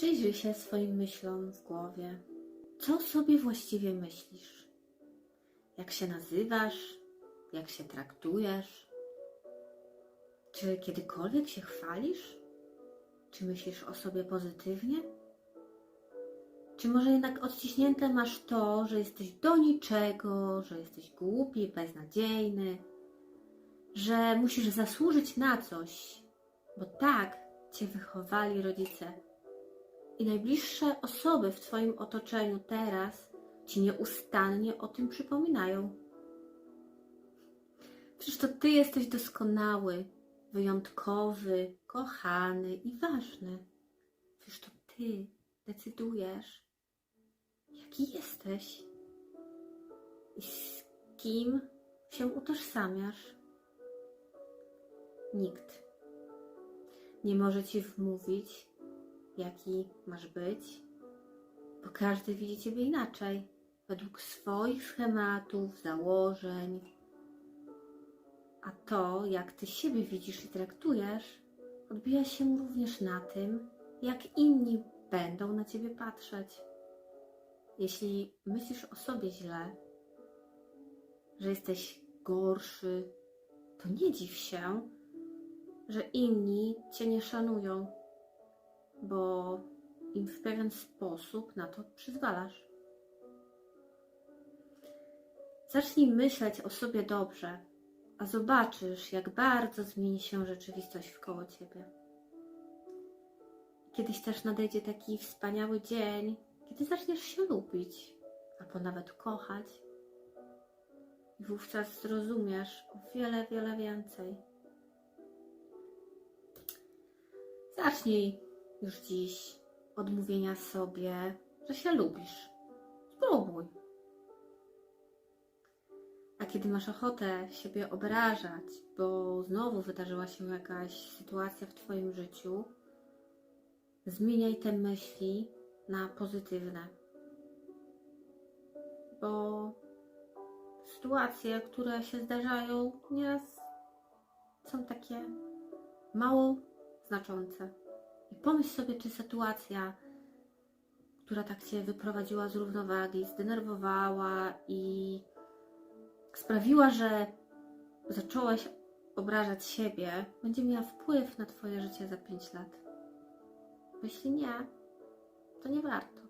Przyjrzyj się swoim myślom w głowie. Co sobie właściwie myślisz? Jak się nazywasz? Jak się traktujesz? Czy kiedykolwiek się chwalisz? Czy myślisz o sobie pozytywnie? Czy może jednak odciśnięte masz to, że jesteś do niczego, że jesteś głupi, beznadziejny, że musisz zasłużyć na coś, bo tak cię wychowali rodzice. I najbliższe osoby w Twoim otoczeniu teraz ci nieustannie o tym przypominają. Przecież to Ty jesteś doskonały, wyjątkowy, kochany i ważny. Przecież to Ty decydujesz, jaki jesteś i z kim się utożsamiasz. Nikt nie może Ci wmówić, jaki masz być, bo każdy widzi Ciebie inaczej, według swoich schematów, założeń. A to, jak Ty siebie widzisz i traktujesz, odbija się również na tym, jak inni będą na Ciebie patrzeć. Jeśli myślisz o sobie źle, że jesteś gorszy, to nie dziw się, że inni Cię nie szanują, bo im w pewien sposób na to przyzwalasz. Zacznij myśleć o sobie dobrze, a zobaczysz, jak bardzo zmieni się rzeczywistość wkoło Ciebie. Kiedyś też nadejdzie taki wspaniały dzień, kiedy zaczniesz się lubić, albo nawet kochać. I wówczas zrozumiesz o wiele, wiele więcej. Zacznij już dziś od mówienia sobie, że się lubisz. Spróbuj. A kiedy masz ochotę siebie obrażać, bo znowu wydarzyła się jakaś sytuacja w Twoim życiu, zmieniaj te myśli na pozytywne. Bo sytuacje, które się zdarzają, nieraz są takie mało znaczące. I pomyśl sobie, czy sytuacja, która tak Cię wyprowadziła z równowagi, zdenerwowała i sprawiła, że zacząłeś obrażać siebie, będzie miała wpływ na Twoje życie za 5 lat. Jeśli nie, to nie warto.